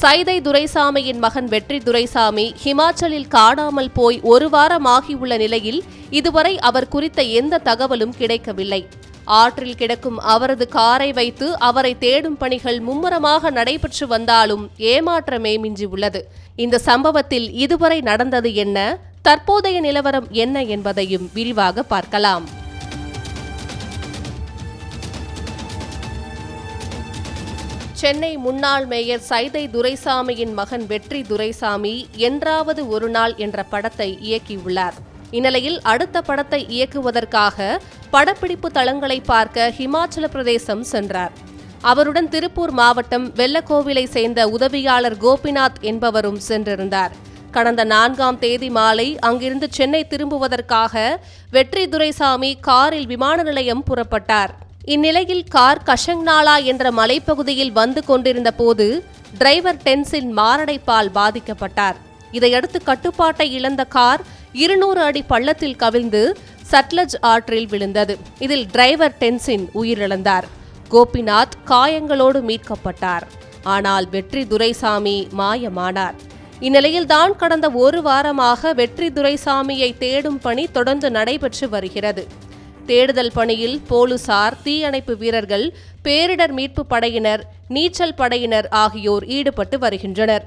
சைதை துரைசாமியின் மகன் வெற்றி துரைசாமி ஹிமாச்சலில் காணாமல் போய் ஒரு வாரம் ஆகியுள்ள நிலையில் இதுவரை அவர் குறித்த எந்த தகவலும் கிடைக்கவில்லை. ஆற்றில் கிடக்கும் அவரது காரை வைத்து அவரை தேடும் பணிகள் மும்முரமாக நடைபெற்று வந்தாலும் ஏமாற்றமே மிஞ்சியுள்ளது. இந்த சம்பவத்தில் இதுவரை நடந்தது என்ன? தற்போதைய நிலவரம் என்ன என்பதையும் விரிவாக பார்க்கலாம். சென்னை முன்னாள் மேயர் சைதை துரைசாமியின் மகன் வெற்றி துரைசாமி என்றாவது ஒரு நாள் என்ற படத்தை இயக்கியுள்ளார். இந்நிலையில் அடுத்த படத்தை இயக்குவதற்காக படப்பிடிப்பு தளங்களை பார்க்க ஹிமாச்சல பிரதேசம் சென்றார். அவருடன் திருப்பூர் மாவட்டம் வெள்ளக்கோவிலை சேர்ந்த உதவியாளர் கோபிநாத் என்பவரும் சென்றிருந்தார். கடந்த நான்காம் தேதி மாலை அங்கிருந்து சென்னை திரும்புவதற்காக வெற்றி துரைசாமி காரில் விமான நிலையம் புறப்பட்டார். இந்நிலையில் கார் கஷங்நாளா என்ற மலைப்பகுதியில் வந்து கொண்டிருந்த போது டிரைவர் டென்ஸின் மாரடைப்பால் பாதிக்கப்பட்டார். இதையடுத்து கட்டுப்பாட்டை இழந்த கார் இருநூறு அடி பள்ளத்தில் கவிழ்ந்து சட்லஜ் ஆற்றில் விழுந்தது. இதில் டிரைவர் டென்சின் உயிரிழந்தார். கோபிநாத் காயங்களோடு மீட்கப்பட்டார். ஆனால் வெற்றி துரைசாமி மாயமானார். இந்நிலையில்தான் கடந்த ஒரு வாரமாக வெற்றி துரைசாமியை தேடும் பணி தொடர்ந்து நடைபெற்று வருகிறது. தேடுதல் பணியில் போலீசார் தீயணைப்பு வீரர்கள் பேரிடர் மீட்பு படையினர் நீச்சல் படையினர் ஆகியோர் ஈடுபட்டு வருகின்றனர்.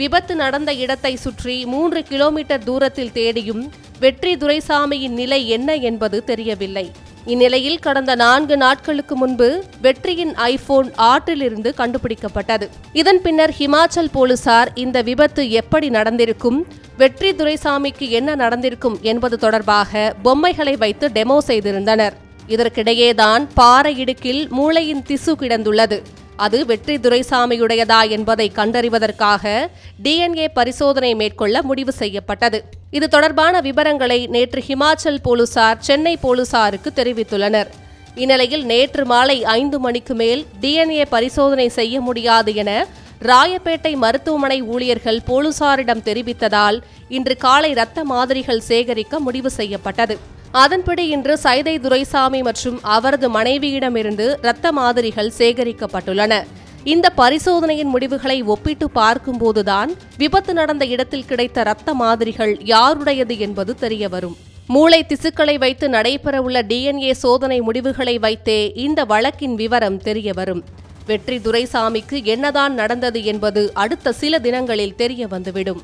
விபத்து நடந்த இடத்தை சுற்றி மூன்று கிலோமீட்டர் தூரத்தில் தேடியும் வெற்றி துரைசாமியின் நிலை என்ன என்பது தெரியவில்லை. இந்நிலையில் கடந்த நான்கு நாட்களுக்கு முன்பு வெற்றியின் ஐபோன் ஆற்றிலிருந்து கண்டுபிடிக்கப்பட்டது. இதன் பின்னர் ஹிமாச்சல் போலீசார் இந்த விபத்து எப்படி நடந்திருக்கும் வெற்றி துரைசாமிக்கு என்ன நடந்திருக்கும் என்பது தொடர்பாக பொம்மைகளை வைத்து டெமோ செய்திருந்தனர். இதற்கிடையேதான் பாறை இடுக்கில் மூளையின் திசு கிடந்துள்ளது. அது வெற்றி துரைசாமியுடையதா என்பதை கண்டறிவதற்காக டிஎன்ஏ பரிசோதனை மேற்கொள்ள முடிவு செய்யப்பட்டது. இது தொடர்பான விவரங்களை நேற்று ஹிமாச்சல் போலீசார் சென்னை போலீசாருக்கு தெரிவித்துள்ளனர். இந்நிலையில் நேற்று மாலை ஐந்து மணிக்கு மேல் டிஎன்ஏ பரிசோதனை செய்ய முடியாது என ராயப்பேட்டை மருத்துவமனை ஊழியர்கள் போலீசாரிடம் தெரிவித்ததால் இன்று காலை இரத்த மாதிரிகள் சேகரிக்க முடிவு செய்யப்பட்டது. அதன்படி இன்று சைதை துரைசாமி மற்றும் அவரது மனைவியிடமிருந்து இரத்த மாதிரிகள் சேகரிக்கப்பட்டுள்ளன. இந்த பரிசோதனையின் முடிவுகளை ஒப்பிட்டு பார்க்கும்போதுதான் விபத்து நடந்த இடத்தில் கிடைத்த இரத்த மாதிரிகள் யாருடையது என்பது தெரியவரும். மூளை திசுக்களை வைத்து நடைபெறவுள்ள டிஎன்ஏ சோதனை முடிவுகளை வைத்தே இந்த வழக்கின் விவரம் தெரியவரும். வெற்றி துரைசாமிக்கு என்னதான் நடந்தது என்பது அடுத்த சில தினங்களில் தெரிய வந்துவிடும்